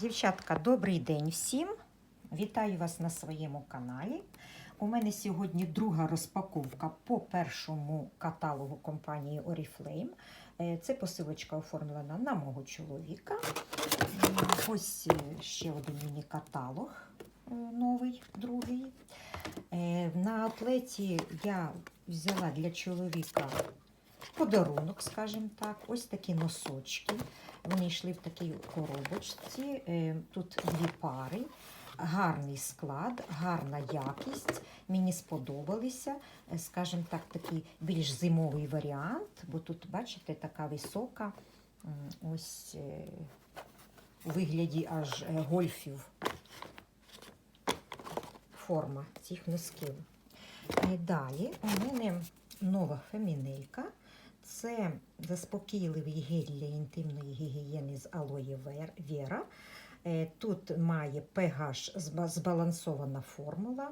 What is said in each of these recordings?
Дівчатка, добрий день всім! Вітаю вас на своєму каналі. У мене сьогодні друга розпаковка по першому каталогу компанії Oriflame. Е, Це посилочка оформлена на мого чоловіка. Ось е, ще один міні-каталог е, новий, другий. Е, На атлеті я взяла для чоловіка подарунок, скажімо так. Ось такі носочки. Вони йшли в такій коробочці. Е, Тут дві пари. Гарний склад, гарна якість. Мені сподобалися. Е, Скажімо так, такий більш зимовий варіант, бо тут, бачите, така висока ось е, у вигляді аж гольфів форма цих носків. Далі у мене нова фемінейка. Це заспокійливий гель для інтимної гігієни з вер- вера. Е, Тут має pH збалансована формула.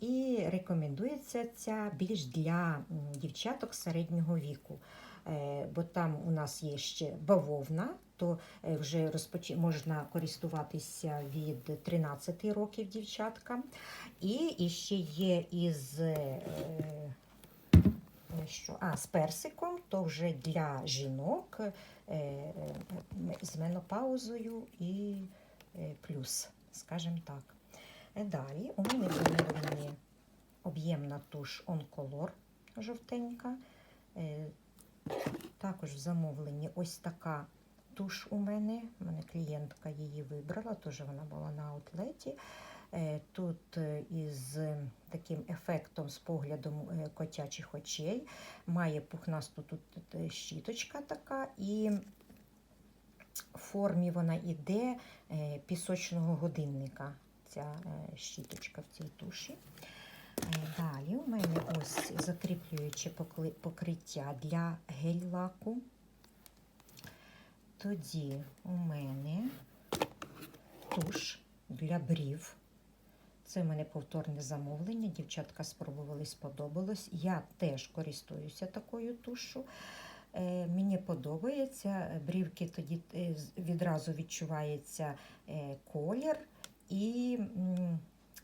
І рекомендується ця більш для дівчаток середнього віку. Е, Бо там у нас є ще бавовна, то е, вже розпоч... можна користуватися від 13 років дівчаткам. І, ще є із що, а, з персиком, то вже для жінок е, е, з менопаузою і е, плюс, скажімо так. Далі у мене замовленні об'ємна туш Oncolor жовтенька. Також в замовленні ось така туш у мене. У мене клієнтка її вибрала, теж вона була на аутлеті. Е, Тут е, із таким ефектом з поглядом е, котячих очей. Має пухнасту тут щіточка така, і в формі вона іде пісочного годинника. Ця щіточка в цій туші. Далі у мене ось закріплююче покриття для гель-лаку. Тоді у мене туш для брів. Це в мене повторне замовлення. Дівчатка спробували, сподобалось. Я теж користуюся такою тушу. Е, мені подобається. Брівки тоді е, відразу відчувається е, колір і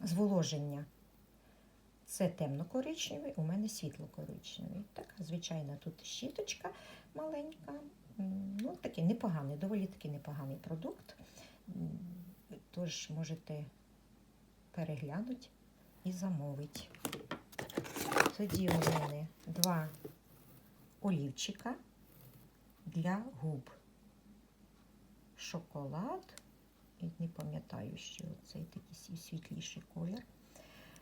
зволоження. Це темно-коричневий, у мене світло-коричневий. Така звичайна тут щіточка маленька. Ну, такий непоганий, доволі таки непоганий продукт. Тож можете переглянути і замовити. Тоді у мене два олівчика для губ. Шоколад. І не пам'ятаю, що цей такий світліший колір.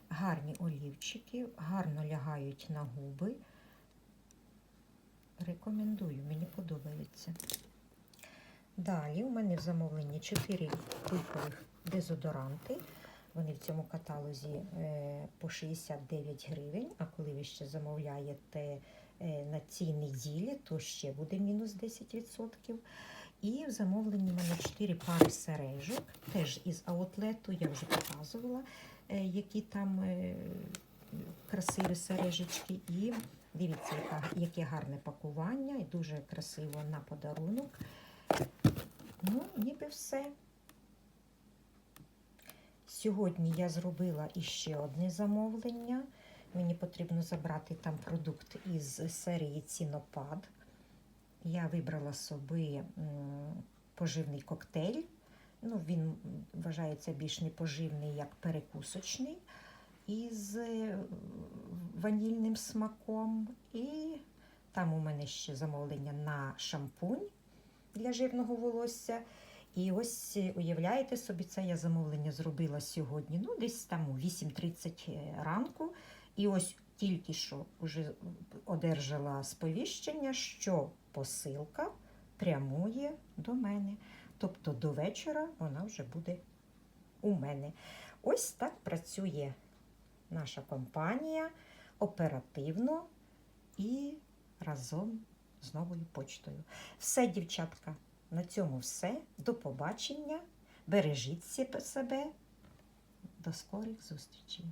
Гарні олівчики, гарно лягають на губи. Рекомендую, мені подобається. Далі у мене в замовленні 4 кулькових дезодоранти. Вони в цьому каталозі е, по 69 гривень. А коли ви ще замовляєте е, на цій неділі, то ще буде мінус 10%. І в замовленні в мене 4 пари сережок, теж із аутлету, я вже показувала, е, які там красиві сережечки. І дивіться, яке гарне пакування, і дуже красиво на подарунок. Ну, ніби все. Сьогодні я зробила іще одне замовлення. Мені потрібно забрати там продукт із серії Цінопад. Я вибрала собі поживний коктейль. Ну, він вважається більш не поживний, як перекусочний, із е, ванільним смаком. І там у мене ще замовлення на шампунь для жирного волосся. І ось е, уявляєте собі, це я замовлення зробила сьогодні, ну десь там у 8.30 ранку. І ось тільки що вже одержала сповіщення, що посилка прямує до мене. Тобто до вечора вона вже буде у мене. Ось так працює наша компанія оперативно і разом з новою почтою. Все, дівчатка, на цьому все. До побачення. Бережіть себе. До скорих зустрічей.